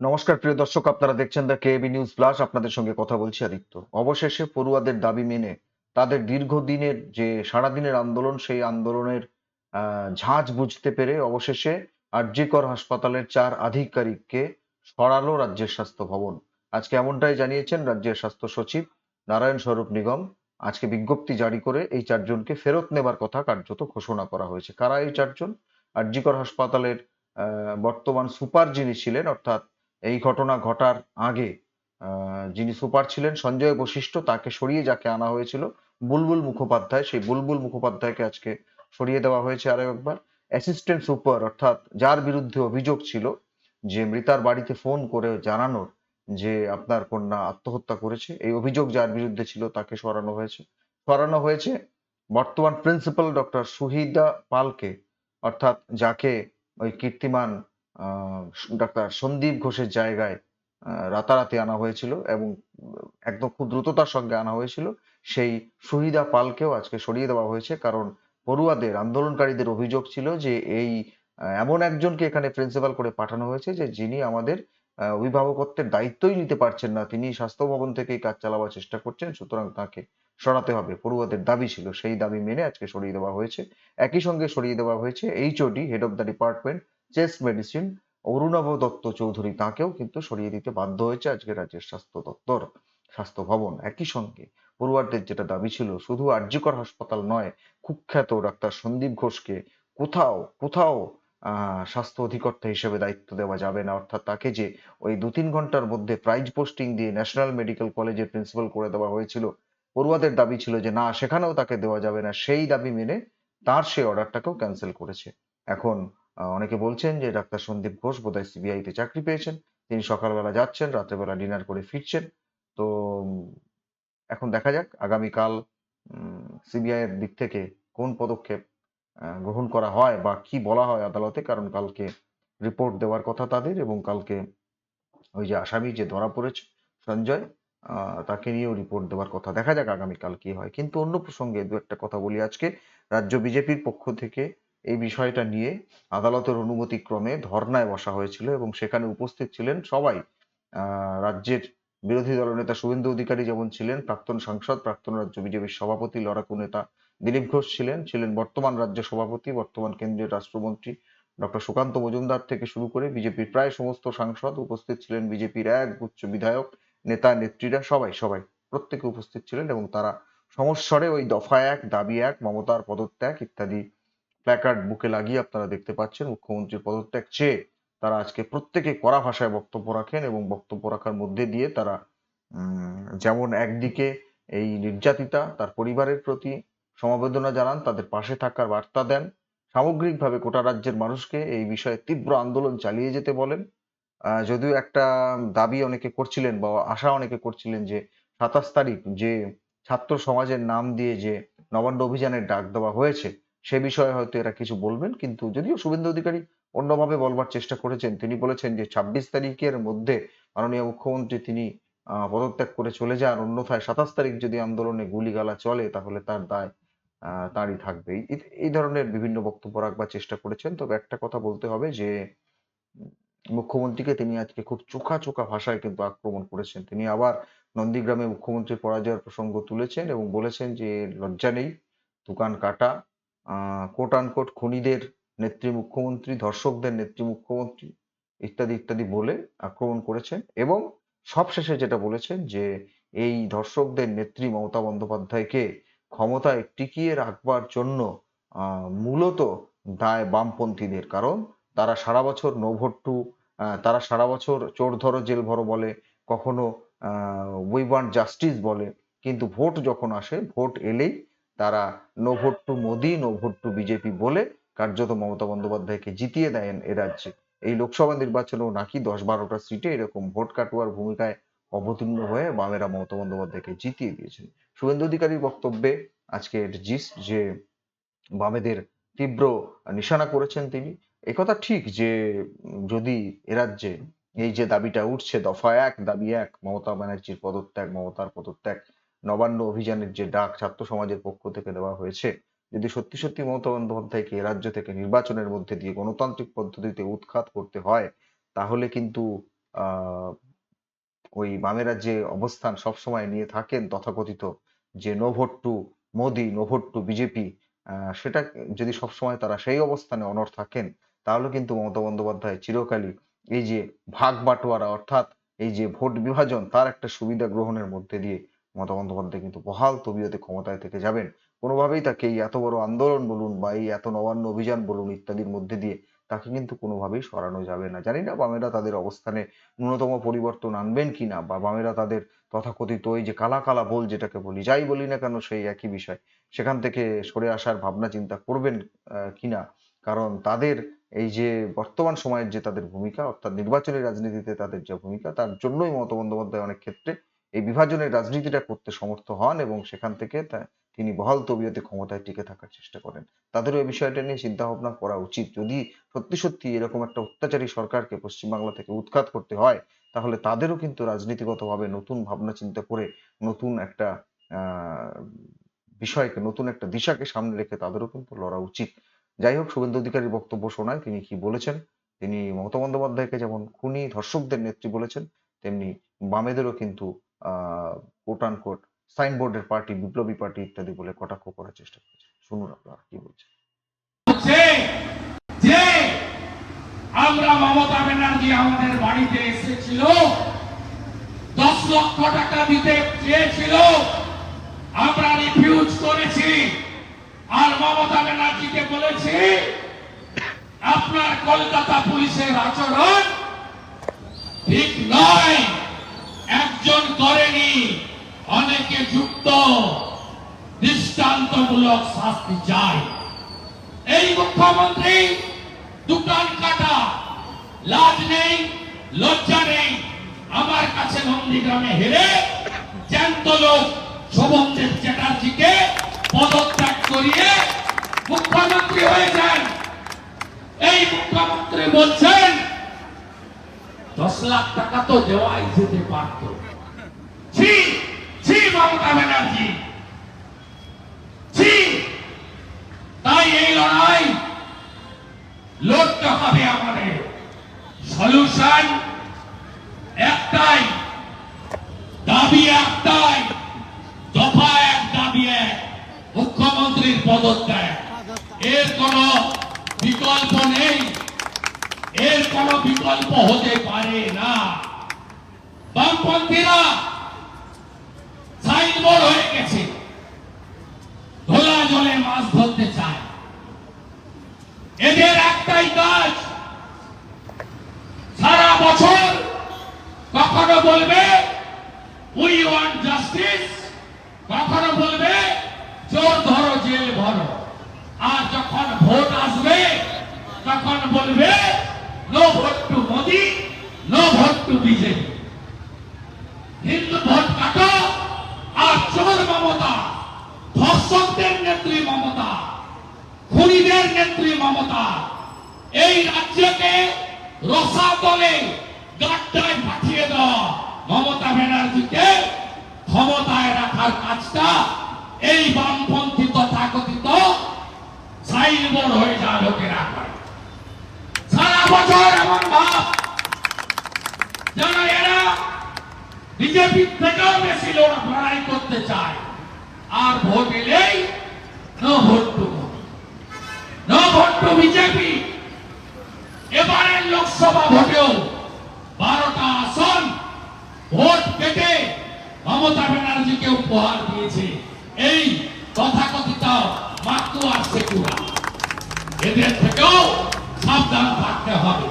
নমস্কার, প্রিয় দর্শক, আপনারা দেখছেন দ্য কেবি নিউজ প্লাস আপনাদের সঙ্গে কথা বলছি আদিত্য। অবশেষে পড়ুয়াদের দাবি মেনে তাদের দীর্ঘদিনের যে সারাদিনের আন্দোলন, সেই আন্দোলনের ঝাঁজ বুঝতে পেরে অবশেষে আরজিকর হাসপাতালের চার আধিকারিককে সরালো রাজ্যের স্বাস্থ্য ভবন। আজকে এমনটাই জানিয়েছেন রাজ্যের স্বাস্থ্য সচিব নারায়ণ স্বরূপ নিগম। আজকে বিজ্ঞপ্তি জারি করে এই চারজনকে ফেরত নেবার কথা কার্যত ঘোষণা করা হয়েছে। কারা এই চারজন? আরজিকর হাসপাতালের বর্তমান সুপার যিনি ছিলেন, অর্থাৎ এই ঘটনা ঘটার আগে যিনি সুপার ছিলেন সঞ্জয় বশিষ্ঠ, তাকে সরিয়ে যাকে আনা হয়েছিল বুলবুল মুখোপাধ্যায়, সেই বুলবুল মুখোপাধ্যায়কে আজকে সরিয়ে দেওয়া হয়েছে আরও একবার অ্যাসিস্ট্যান্ট সুপার অর্থাৎ যার বিরুদ্ধে অভিযোগ ছিল যে মৃতার বাড়িতে ফোন করে জানানোর যে আপনার কন্যা আত্মহত্যা করেছে, এই অভিযোগ যার বিরুদ্ধে ছিল তাকে সরানো হয়েছে। সরানো হয়েছে বর্তমান প্রিন্সিপাল ডক্টর সুহিদা পালকে, অর্থাৎ যাকে ওই কীর্তিমান ডাক্তার সন্দীপ ঘোষের জায়গায় রাতারাতি আনা হয়েছিল এবং একদম খুব দ্রুততার সঙ্গে আনা হয়েছিল। সেই সুহিদা পালকেও আজকে সরিয়ে দেওয়া হয়েছে কারণ পড়ুয়াদের, আন্দোলনকারীদের অভিযোগ ছিল যে এই এমন একজনকে এখানে প্রিন্সিপাল করে পাঠানো হয়েছে যে যিনি আমাদের অভিভাবকত্বের দায়িত্বই নিতে পারছেন না। তিনি স্বাস্থ্য ভবন থেকেই কাজ চালাবার চেষ্টা করছেন, সুতরাং তাকে সরাতে হবে। পড়ুয়াদের দাবি ছিল, সেই দাবি মেনে আজকে সরিয়ে দেওয়া হয়েছে। একই সঙ্গে সরিয়ে দেওয়া হয়েছে HOD head of the department chest medicine Arunava Dutta Chowdhury তাকেও কিন্তু সরিয়ে দিতে বাধ্য হয়েছে আজকে রাজ্যের স্বাস্থ্য দপ্তর, স্বাস্থ্য ভবন। একই সঙ্গে পড়ুয়ারদের যেটা দাবি ছিল, শুধু আরজিকর হাসপাতাল নয়, কুখ্যাত ডাক্তার সন্দীপ ঘোষকে কোথাও কোথাও স্বাস্থ্য অধিকর্তা হিসেবে দায়িত্ব দেওয়া যাবে না। অর্থাৎ তাকে যে ওই দু তিন ঘণ্টার মধ্যে প্রাইজ পোস্টিং দিয়ে ন্যাশনাল মেডিকেল কলেজের প্রিন্সিপাল করে দেওয়া হয়েছিল, পড়ুয়াদের দাবি ছিল যে না, সেখানেও তাকে দেওয়া যাবে না। সেই দাবি মেনে তার সেই অর্ডারটাকেও ক্যান্সেল করেছে। এখন অনেকে বলছেন যে ডাক্তার সন্দীপ ঘোষ বোধহয় সিবিআই তে চাকরি পেয়েছেন। তিনি সকালবেলা যাচ্ছেন, রাত্রেবেলা ডিনার করে ফিরছেন। তো এখন দেখা যাক আগামীকাল সিবিআই এর দিক থেকে কোন পদক্ষেপ গ্রহণ করা হয় বা কি বলা হয় আদালতে। কারণ কালকে রিপোর্ট দেওয়ার কথা তাদের এবং কালকে ওই যে আসামি যে ধরা পড়েছে সঞ্জয় তাকে নিয়েও রিপোর্ট দেওয়ার কথা। দেখা যাক আগামীকাল কি হয়। কিন্তু অন্য প্রসঙ্গে দু একটা কথা বলি আজকে। রাজ্য বিজেপির পক্ষ থেকে এই বিষয়টা নিয়ে আদালতের অনুমতি ক্রমে ধর্নায় বসা হয়েছিল এবং সেখানে উপস্থিত ছিলেন সবাই। রাজ্যের বিরোধী দলনেতা শুভেন্দু অধিকারী যেমন ছিলেন, প্রাক্তন সাংসদ, প্রাক্তন রাজ্য বিজেপির সভাপতি, লড়াকু নেতা দিলীপ ঘোষ ছিলেন ছিলেন বর্তমান রাজ্য সভাপতি, বর্তমান কেন্দ্রীয় রাষ্ট্রমন্ত্রী ডক্টর সুকান্ত মজুমদার থেকে শুরু করে বিজেপির প্রায় সমস্ত সাংসদ উপস্থিত ছিলেন, বিজেপির এক উচ্চ বিধায়ক, নেতা, নেত্রীরা সবাই সবাই প্রত্যেকে উপস্থিত ছিলেন এবং তারা সমস্বরে ওই দফা এক, দাবি এক, মমতার পদত্যাগ ইত্যাদি প্ল্যাকার্ড বুকে লাগিয়ে আপনারা দেখতে পাচ্ছেন মুখ্যমন্ত্রীর পদত্যাগ চেয়ে তারা আজকে প্রত্যেকে কড়া ভাষায় বক্তব্য রাখেন এবং বক্তব্য রাখার মধ্যে দিয়ে তারা যেমন একদিকে এই নির্যাতিতা, তার পরিবারের প্রতি সমবেদনা জানান, তাদের পাশে থাকার বার্তা দেন, সামগ্রিকভাবে গোটা রাজ্যের মানুষকে এই বিষয়ে তীব্র আন্দোলন চালিয়ে যেতে বলেন। যদিও একটা দাবি অনেকে করছিলেন বা আশা অনেকে করছিলেন যে সাতাশ তারিখ যে ছাত্র সমাজের নাম দিয়ে যে নবান্ন অভিযানের ডাক দেওয়া হয়েছে সে বিষয়ে হয়তো এরা কিছু বলবেন, কিন্তু যদিও শুভেন্দু অধিকারী অন্যভাবে বলবার চেষ্টা করেছেন, তিনি বলেছেন যে ছাব্বিশ তারিখের মধ্যে মাননীয় মুখ্যমন্ত্রী তিনি পদত্যাগ করে চলে যান, অন্যথায় সাতাশ তারিখ যদি আন্দোলনে গুলিগালা চলে, তাহলে তার দায় তারই থাকবে। এই ধরনের বিভিন্ন বক্তব্য রাখবার চেষ্টা করেছেন। তবে একটা কথা বলতে হবে যে, মুখ্যমন্ত্রীকে তিনি আজকে খুব চোখা চোখা ভাষায় কিন্তু আক্রমণ করেছেন। তিনি আবার নন্দীগ্রামে মুখ্যমন্ত্রীর পরাজয়ের প্রসঙ্গ তুলেছেন এবং বলেছেন যে, লজ্জা নেই, দোকান কাটা কোট আনকোট খুনিদের নেত্রী মুখ্যমন্ত্রী, ধর্ষকদের নেত্রী মুখ্যমন্ত্রী ইত্যাদি ইত্যাদি বলে আক্রমণ করেছেন এবং সবশেষে যেটা বলেছেন যে এই ধর্ষকদের নেত্রী মমতা বন্দ্যোপাধ্যায়কে ক্ষমতায় টিকিয়ে রাখবার জন্য মূলত দায় বামপন্থীদের। কারণ তারা সারা বছর নো তারা সারা বছর চোর ধরো জেল ভরো বলে, কখনো উই ওয়ান্ট জাস্টিস বলে, কিন্তু ভোট যখন আসে, ভোট এলেই তারা no vote to Modi no to BJP বলে কার্যত মমতা বন্দ্যোপাধ্যায়কে জিতিয়ে দেন এ রাজ্যে। এই লোকসভা নির্বাচনেও নাকি দশ বারোটা সিটে এরকম ভোট কাটুয়ার ভূমিকায় অবতীর্ণ হয়ে বামেরা মমতা বন্দ্যোপাধ্যায়কে জিতিয়ে দিয়েছেন। শুভেন্দু অধিকারীর বক্তব্যে আজকের জিস যে বামেদের তীব্র নিশানা করেছেন তিনি একথা ঠিক যে যদি এ রাজ্যে এই যে দাবিটা উঠছে, দফা এক, দাবি এক, মমতা ব্যানার্জির পদত্যাগ, মমতার পদত্যাগ নবান্ন অভিযানের যে ডাক ছাত্র সমাজের পক্ষ থেকে দেওয়া হয়েছে, যদি সত্যি সত্যি মমতা বন্দ্যোপাধ্যায়কে রাজ্য থেকে নির্বাচনের মধ্যে দিয়ে গণতান্ত্রিক পদ্ধতিতে উৎখাত করতে হয়, তাহলে কিন্তু ওই বামেরা যে অবস্থান সবসময় নিয়ে থাকেন তথাকথিত যে no vote to Modi, no vote to BJP সেটা যদি সবসময় তারা সেই অবস্থানে অনড় থাকেন, তাহলে কিন্তু মমতা বন্দ্যোপাধ্যায় চিরকালই এই যে ভাগ বাটোয়ারা অর্থাৎ এই যে ভোট বিভাজন তার একটা সুবিধা গ্রহণের মধ্যে দিয়ে মমতা বন্দ্যোপাধ্যায় কিন্তু বহাল তবিয়তে ক্ষমতায় থেকে যাবেন। কোনোভাবেই তাকে এই এত বড় আন্দোলন বলুন বা এই এত নবান্ন অভিযান বলুন ইত্যাদির মধ্যে দিয়ে তাকে কিন্তু কোনোভাবেই সরানো যাবে না। জানি না বামেরা তাদের অবস্থানে ন্যূনতম পরিবর্তন আনবেন কিনা বা বামেরা তাদের তথাকথিত ওই যে কালা কালা বল যেটাকে বলি, যাই বলি না কেন সেই একই বিষয়। সেখান থেকে সরে আসার ভাবনা চিন্তা করবেন কিনা কারণ তাদের এই যে বর্তমান সময়ের যে তাদের ভূমিকা, অর্থাৎ নির্বাচনী রাজনীতিতে তাদের যে ভূমিকা, তার জন্যই মমতা বন্দ্যোপাধ্যায় অনেক ক্ষেত্রে এই বিভাজনের রাজনীতিটা করতে সমর্থ হন এবং সেখান থেকে তিনি বহাল তবিয়তে ক্ষমতায় টিকে থাকার চেষ্টা করেন। তাদেরও এই বিষয়টা নিয়ে চিন্তা ভাবনা করা উচিত। যদি সত্যি সত্যি এরকম একটা অত্যাচারী সরকারকে পশ্চিমবাংলা থেকে উৎখাত করতে হয়, তাহলে তাদেরও কিন্তু রাজনীতিগতভাবে নতুন ভাবনা চিন্তা করে নতুন একটা বিষয়কে, নতুন একটা দিশাকে সামনে রেখে তাদেরও কিন্তু লড়া উচিত। যাই হোক, শুভেন্দু অধিকারীর বক্তব্য শোনায় তিনি কি বলেছেন? তিনি মমতা বন্দ্যোপাধ্যায়কে যেমন খুনি ধর্ষকদের নেত্রী বলেছেন, তেমনি বামেদেরও কিন্তু কোট আন কোট সাইনবোর্ডের পার্টি বিপ্লবী পার্টি ইত্যাদি বলে কটাক্ষ করার চেষ্টা করেছেন শুনুন আপনারা কি বলছেন। যে আমরা মমতা ব্যানার্জি আমাদের বাড়িতে এসেছিল, দশ লক্ষ টাকা দিতে চেয়েছিল, আমরা রিফিউজ করেছি। আর মমতা ব্যানার্জিকে বলেছি, আপনার কলকাতা পুলিশের আচরণ ঠিক নয়। একজন করেনি, অনেকে যুক্ত, দৃষ্টান্তমূলক শাস্তি চাই এই মুখ্যমন্ত্রী, দোকান কাটা, লাজ নেই, লজ্জা নেই। আমার কাছে নন্দীগ্রামে হেরে জ্যান্ত লোক শোভনদেব চ্যাটার্জিকে পদত্যাগ করিয়ে মুখ্যমন্ত্রী হয়েছেন। এই মুখ্যমন্ত্রী বলছেন, দশ লাখ টাকা তো দেওয়াই যেতে পারত। ছি ছি মমতা ব্যানার্জি। ছি তাই এই লড়াই লড়তে হবে আমাদের। সলিউশন একটাই, দাবি একটাই, দফা এক, দাবি মুখ্যমন্ত্রীর পদত্যাগ। এর কোন বিকল্প নেই। এর কোন বিকল্প হতে পারে না। বামপন্থীরা সাইনবোর্ড হয়ে গেছে। ধোলা জলে মাছ ধরতে চায়। এদের একটাই কাজ, সারা বছর কখনো বলবে উই ওয়ান্ট জাস্টিস কখনো বলবে জোর ধরো জেল ভরো আর যখন ভোট আসবে তখন বলবে no vote to Modi no vote to BJP Hindu vote কাটো আর চোর মমতা ধর্ষকদের নেত্রী মমতা খুনিদের নেত্রী মমতা, এই রাজ্যকে রসাতলে গাড্ডায় পাঠিয়ে দেওয়া মমতা ব্যানার্জিকে ক্ষমতায় রাখার কাজটা এই বামপন্থী তথাকথিত সাইনবোর্ড হয়ে লোকেরা করে। সারা বছর এমন ভাব এরা বিজেপি থেকেও বেশি লড়াই করতে চায়। আর ভোট এলেই ভোট বিজেপি। এবারের লোকসভা ভোটেও বারোটা আসন ভোট কেটে মমতা ব্যানার্জিকে উপহার দিয়েছে। এই মাতু এদের থেকেও সাবধান থাকতে হবে।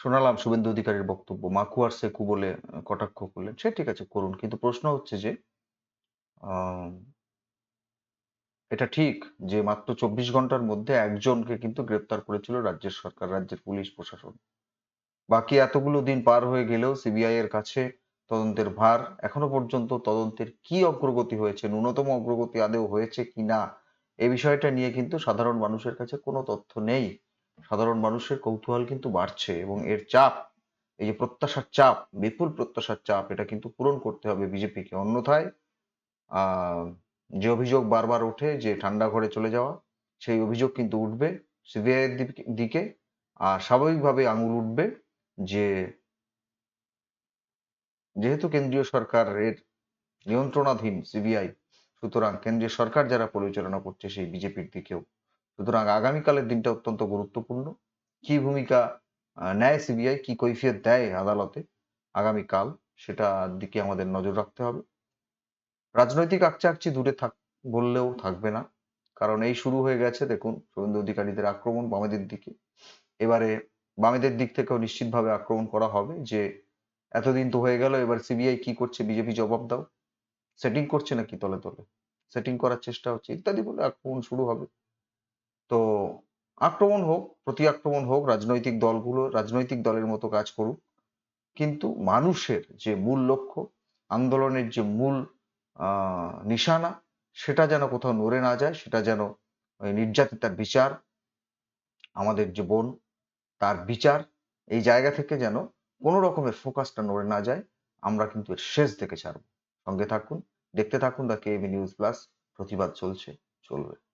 শোনালাম শুভেন্দু অধিকারীর বক্তব্য। মাকু আর সেকু বলে, কটাক্ষ করলেন। সে ঠিক আছে, করুন। কিন্তু প্রশ্ন হচ্ছে যে এটা ঠিক যে মাত্র চব্বিশ ঘণ্টার মধ্যে একজনকে কিন্তু গ্রেপ্তার করেছিল রাজ্যের সরকার, রাজ্যের পুলিশ, প্রশাসন। বাকি এতগুলো দিন পার হয়ে গেলেও সিবিআই এর কাছে তদন্তের ভার এখনও পর্যন্ত তদন্তের কি অগ্রগতি হয়েছে, ন্যূনতম অগ্রগতি আদেও হয়েছে কি না এই বিষয়টা নিয়ে কিন্তু সাধারণ মানুষের কাছে কোনো তথ্য নেই। সাধারণ মানুষের কৌতূহল কিন্তু বাড়ছে এবং এর চাপ, এই যে প্রত্যাশার চাপ, বিপুল প্রত্যাশার চাপ, এটা কিন্তু পূরণ করতে হবে বিজেপিকে। অন্যথায়, আহ যে অভিযোগ বারবার ওঠে যে ঠান্ডা ঘরে চলে যাওয়া, সেই অভিযোগ কিন্তু উঠবে সিবিআই এর দিকে। আর স্বাভাবিকভাবে আঙুল উঠবে যে যেহেতু কেন্দ্রীয় সরকারের নিয়ন্ত্রণাধীন সিবিআই, সুতরাং কেন্দ্রীয় সরকার যারা পরিচালনা করছে সেই বিজেপির দিকেও। সুতরাং আগামীকালের দিনটা অত্যন্ত গুরুত্বপূর্ণ। কি ভূমিকা নেয় সিবিআই, কি কৈফিয়ত দেয় আদালতে আগামীকাল, সেটার দিকে আমাদের নজর রাখতে হবে। রাজনৈতিক আকচাকচি দূরে থাক, বললেও থাকবে না। কারণ এই শুরু হয়ে গেছে, দেখুন, শুভেন্দু অধিকারীদের আক্রমণ বামেদের দিকে। এবারে বামেদের দিক থেকেও নিশ্চিতভাবে আক্রমণ করা হবে যে, এতদিন তো হয়ে গেল, এবার সিবিআই কি করছে, বিজেপি জবাব দাও। সেটিং করছে নাকি তলে তলে? সেটিং করার চেষ্টা হচ্ছে, ইত্যাদি বলে আক্রমণ শুরু হবে। তো আক্রমণ হোক, প্রতি আক্রমণ হোক, রাজনৈতিক দলগুলো, রাজনৈতিক দলের মতো কাজ করুক। কিন্তু মানুষের যে মূল লক্ষ্য, আন্দোলনের যে মূল নিশানা, সেটা যেন কোথাও নড়ে না যায়, সেটা যেন ওই নির্যাতিতার বিচার, আমাদের যে বোন, তার বিচার, এই জায়গা থেকে যেন কোনো রকমের ফোকাসটা নড়ে না যায়, আমরা কিন্তু এর শেষ দেখে ছাড়ব। সঙ্গে থাকুন, দেখতে থাকুন, দ্য কেবি নিউজ প্লাস, প্রতিবাদ চলছে, চলবে।